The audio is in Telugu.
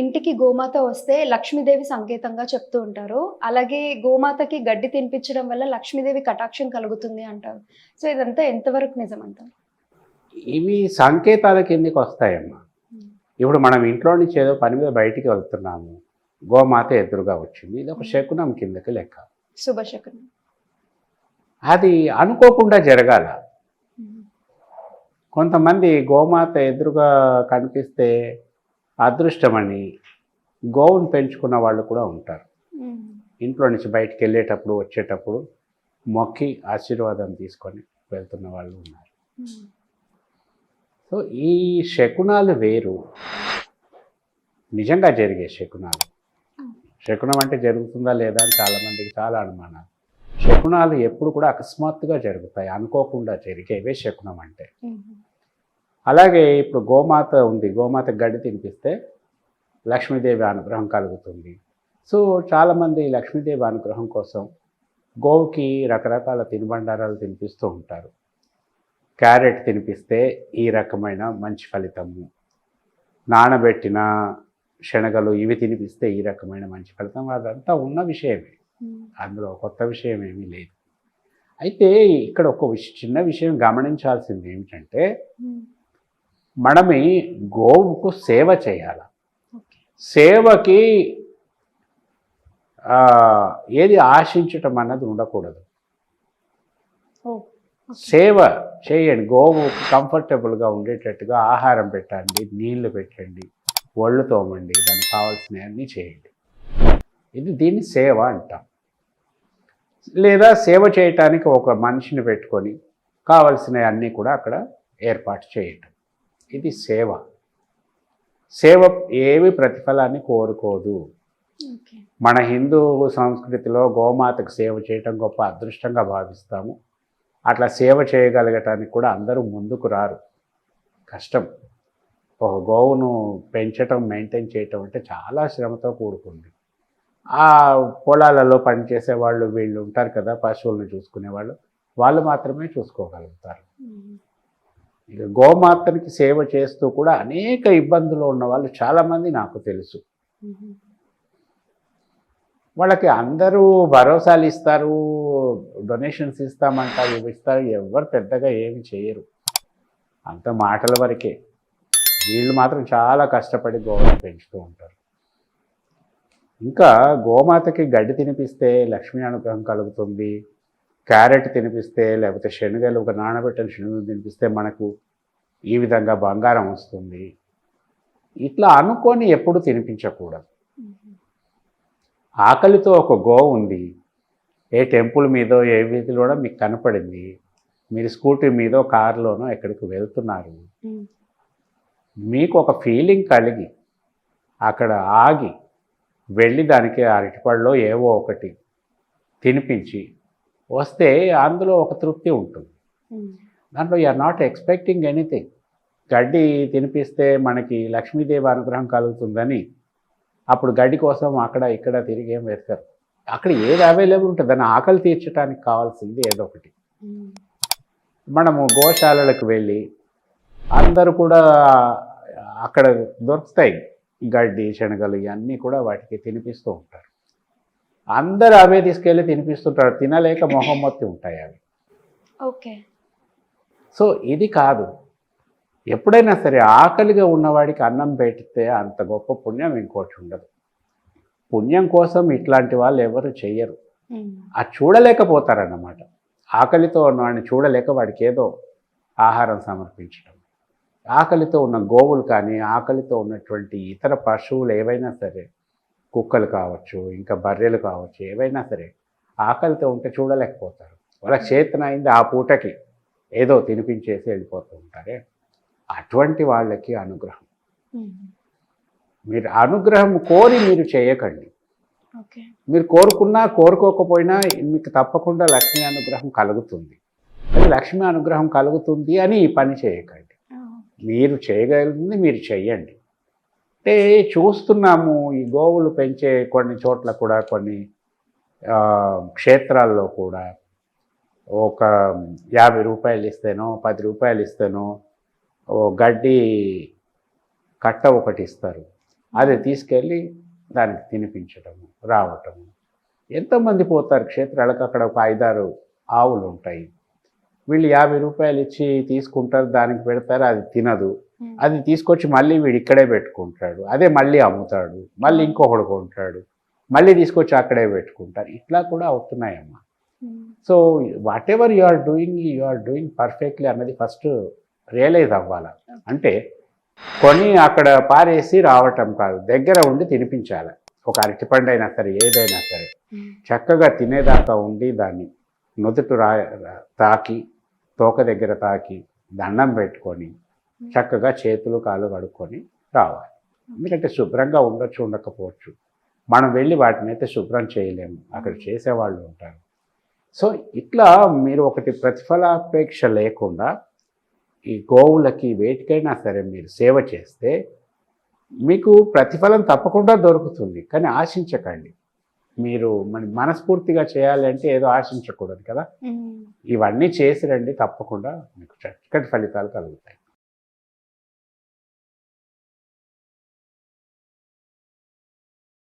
ఇంటికి గోమాత వస్తే లక్ష్మీదేవి సంకేతంగా చెప్తూ ఉంటారు. అలాగే గోమాతకి గడ్డి తినిపించడం వల్ల లక్ష్మీదేవి కటాక్షం కలుగుతుంది అంటారు. సో ఇదంతా ఎంతవరకు నిజం అంటారు ఇవి సంకేతాల కిందకి వస్తాయమ్మా? ఇప్పుడు మనం ఇంట్లో నుంచి ఏదో పని మీద బయటికి వెళ్తున్నాము. గోమాత ఎదురుగా వచ్చింది. ఇది ఒక శకునం కిందకి లెక్క. శుభశకునం అది అనుకోకుండా జరగాల. కొంతమంది గోమాత ఎదురుగా కనిపిస్తే అదృష్టమని గోవును పెంచుకున్న వాళ్ళు కూడా ఉంటారు. ఇంట్లో నుంచి బయటికి వెళ్ళేటప్పుడు వచ్చేటప్పుడు మొక్కి ఆశీర్వాదం తీసుకొని వెళ్తున్న వాళ్ళు ఉన్నారు. సో ఈ శకునాలు వేరు. నిజంగా జరిగే శకునాలు. శకునం అంటే జరుగుతుందా లేదా అని చాలామందికి చాలా అనుమానాలు. శకునాలు ఎప్పుడు కూడా అకస్మాత్తుగా జరుగుతాయి. అనుకోకుండా జరిగేవే శకునం అంటే. అలాగే ఇప్పుడు గోమాత ఉంది గోమాత గడ్డి తినిపిస్తే లక్ష్మీదేవి అనుగ్రహం కలుగుతుంది. సో చాలామంది లక్ష్మీదేవి అనుగ్రహం కోసం గోవుకి రకరకాల తినుబండారాలు తినిపిస్తూ ఉంటారు. క్యారెట్ తినిపిస్తే ఈ రకమైన మంచి ఫలితము. నానబెట్టిన శనగలు ఇవి తినిపిస్తే ఈ రకమైన మంచి ఫలితం. అదంతా ఉన్న విషయమే. అందులో కొత్త విషయం ఏమీ లేదు. అయితే ఇక్కడ ఒక చిన్న విషయం గమనించాల్సింది ఏమిటంటే మనమే గోవుకు సేవ చేయాలి. సేవకి ఏది ఆశించటం అన్నది ఉండకూడదు. సేవ చేయండి. గోవు కంఫర్టబుల్గా ఉండేటట్టుగా ఆహారం పెట్టండి నీళ్ళు పెట్టండి ఒళ్ళు తోమండి దానికి కావాల్సినవన్నీ చేయండి. ఇది దీన్ని సేవ అంటాం. లేదా సేవ చేయటానికి ఒక మనిషిని పెట్టుకొని కావలసినవి అన్నీ కూడా అక్కడ ఏర్పాటు చేయటం. ఇది సేవ. సేవ ఏవి ప్రతిఫలాన్ని కోరుకోదు. మన హిందూ సంస్కృతిలో గోమాతకు సేవ చేయటం గొప్ప అదృష్టంగా భావిస్తాము. అట్లా సేవ చేయగలగటానికి కూడా అందరూ ముందుకు రారు. కష్టం. ఒక గోవును పెంచటం మెయింటైన్ చేయటం అంటే చాలా శ్రమతో కూడుకుంది. ఆ పొలాలలో పనిచేసే వాళ్ళు వీళ్ళు ఉంటారు కదా పశువులను చూసుకునే వాళ్ళు వాళ్ళు మాత్రమే చూసుకోగలుగుతారు. ఇక గోమాతనికి సేవ చేస్తూ కూడా అనేక ఇబ్బందులు ఉన్న వాళ్ళు చాలామంది నాకు తెలుసు. వాళ్ళకి అందరూ భరోసాలు ఇస్తారు డొనేషన్స్ ఇస్తామంటారు ఇస్తారు ఎవరు పెద్దగా ఏమి చేయరు. అంత మాటల వరకే. వీళ్ళు మాత్రం చాలా కష్టపడి గోవును పెంచుతూ ఉంటారు. ఇంకా గోమాతకి గడ్డి తినిపిస్తే లక్ష్మీ అనుగ్రహం కలుగుతుంది. క్యారెట్ తినిపిస్తే లేకపోతే శనగలు ఒక నానబెట్టిన శనగలు తినిపిస్తే మనకు ఈ విధంగా బంగారం వస్తుంది. ఇట్లా అనుకొని ఎప్పుడు తినిపించకూడదు. ఆకలితో ఒక గో ఉంది. ఏ టెంపుల్ మీదో ఏ వీధిలోనో మీకు కనపడింది. మీరు స్కూటీ మీదో కారులోనో ఎక్కడికి వెళ్తున్నారు. మీకు ఒక ఫీలింగ్ కలిగి అక్కడ ఆగి వెళ్ళి దానికి అరటిపళ్ళలో ఏవో ఒకటి తినిపించి వస్తే అందులో ఒక తృప్తి ఉంటుంది. దాంట్లో ఆర్ నాట్ ఎక్స్పెక్టింగ్ ఎనీథింగ్ గడ్డి తినిపిస్తే మనకి లక్ష్మీదేవి అనుగ్రహం కలుగుతుందని అప్పుడు గడ్డి కోసం అక్కడ ఇక్కడ తిరిగి ఏం వెతకరు అక్కడ ఏది అవైలబుల్ ఉంటుంది దాన్ని ఆకలి తీర్చడానికి కావాల్సింది ఏదో ఒకటి. మనము గోశాలలకు వెళ్ళి అందరూ కూడా అక్కడ దొరుకుతాయి. గడ్డి శనగలు ఇవన్నీ కూడా వాటికి తినిపిస్తూ ఉంటారు. అందరూ అవే తీసుకెళ్ళి తినిపిస్తుంటారు. తినలేక మొహం మొత్తి ఉంటాయి అవి. ఓకే. సో ఇది కాదు. ఎప్పుడైనా సరే ఆకలిగా ఉన్నవాడికి అన్నం పెడితే అంత గొప్ప పుణ్యం ఇంకోటి ఉండదు. పుణ్యం కోసం ఇట్లాంటి వాళ్ళు ఎవరు చెయ్యరు. అది చూడలేకపోతారన్నమాట. ఆకలితో ఉన్నవాడిని చూడలేక వాడికి ఏదో ఆహారం సమర్పించడం. ఆకలితో ఉన్న గోవులు కానీ ఆకలితో ఉన్నటువంటి ఇతర పశువులు ఏవైనా సరే కుక్కలు కావచ్చు ఇంకా బర్రెలు కావచ్చు ఏవైనా సరే ఆకలితో ఉంటే చూడలేకపోతారు. వాళ్ళకి చేతన అయింది ఆ పూటకి. ఏదో తినిపించేసి వెళ్ళిపోతూ ఉంటారే. అటువంటి వాళ్ళకి అనుగ్రహం. మీరు అనుగ్రహం కోరి మీరు చేయకండి. మీరు కోరుకున్నా కోరుకోకపోయినా మీకు తప్పకుండా లక్ష్మీ అనుగ్రహం కలుగుతుంది. లక్ష్మీ అనుగ్రహం కలుగుతుంది అని ఈ పని చేయకండి. మీరు చేయగలిగింది మీరు చెయ్యండి. అంటే చూస్తున్నాము ఈ గోవులు పెంచే కొన్ని చోట్ల కూడా కొన్ని క్షేత్రాల్లో కూడా. ఒక యాభై రూపాయలు ఇస్తేనో పది రూపాయలు ఇస్తేనో ఓ గడ్డి కట్ట ఒకటి ఇస్తారు. అది తీసుకెళ్ళి దానికి తినిపించటము రావటము ఎంతోమంది పోతారు క్షేత్రాలకు అక్కడ ఒక ఐదారు ఆవులు ఉంటాయి వీళ్ళు యాభై రూపాయలు ఇచ్చి తీసుకుంటారు దానికి పెడతారు అది తినదు. అది తీసుకొచ్చి మళ్ళీ వీడు ఇక్కడే పెట్టుకుంటాడు. అదే మళ్ళీ అమ్ముతాడు. మళ్ళీ ఇంకొకడు కొంటాడు. మళ్ళీ తీసుకొచ్చి అక్కడే పెట్టుకుంటారు. ఇట్లా కూడా అవుతున్నాయమ్మా. So whatever you are doing you are doing perfectly అన్నది ఫస్ట్ రియలైజ్ అవ్వాలి. అంటే కొని అక్కడ పారేసి రావటం కాదు. దగ్గర ఉండి తినిపించాలి. ఒక అరటిపండు అయినా సరే ఏదైనా సరే. చక్కగా తినేదాకా ఉండి దాన్ని నుదుటు రా- తాకి తోక దగ్గర తాకి దండం పెట్టుకొని చక్కగా చేతులు కాళ్ళు కడుక్కొని రావాలి. ఎందుకంటే శుభ్రంగా ఉండొచ్చు ఉండకపోవచ్చు. మనం వెళ్ళి వాటిని అయితే శుభ్రం చేయలేము. అక్కడ చేసేవాళ్ళు ఉంటారు. సో ఇట్లా మీరు ఒకటి ప్రతిఫలాపేక్ష లేకుండా ఈ గోవులకి వేటికైనా సరే మీరు సేవ చేస్తే మీకు ప్రతిఫలం తప్పకుండా దొరుకుతుంది. కానీ ఆశించకండి. మీరు మన మనస్ఫూర్తిగా చేయాలి అంటే ఏదో ఆశించకూడదు కదా. ఇవన్నీ చేసి రండి తప్పకుండా మీకు చక్కటి ఫలితాలు కలుగుతాయి.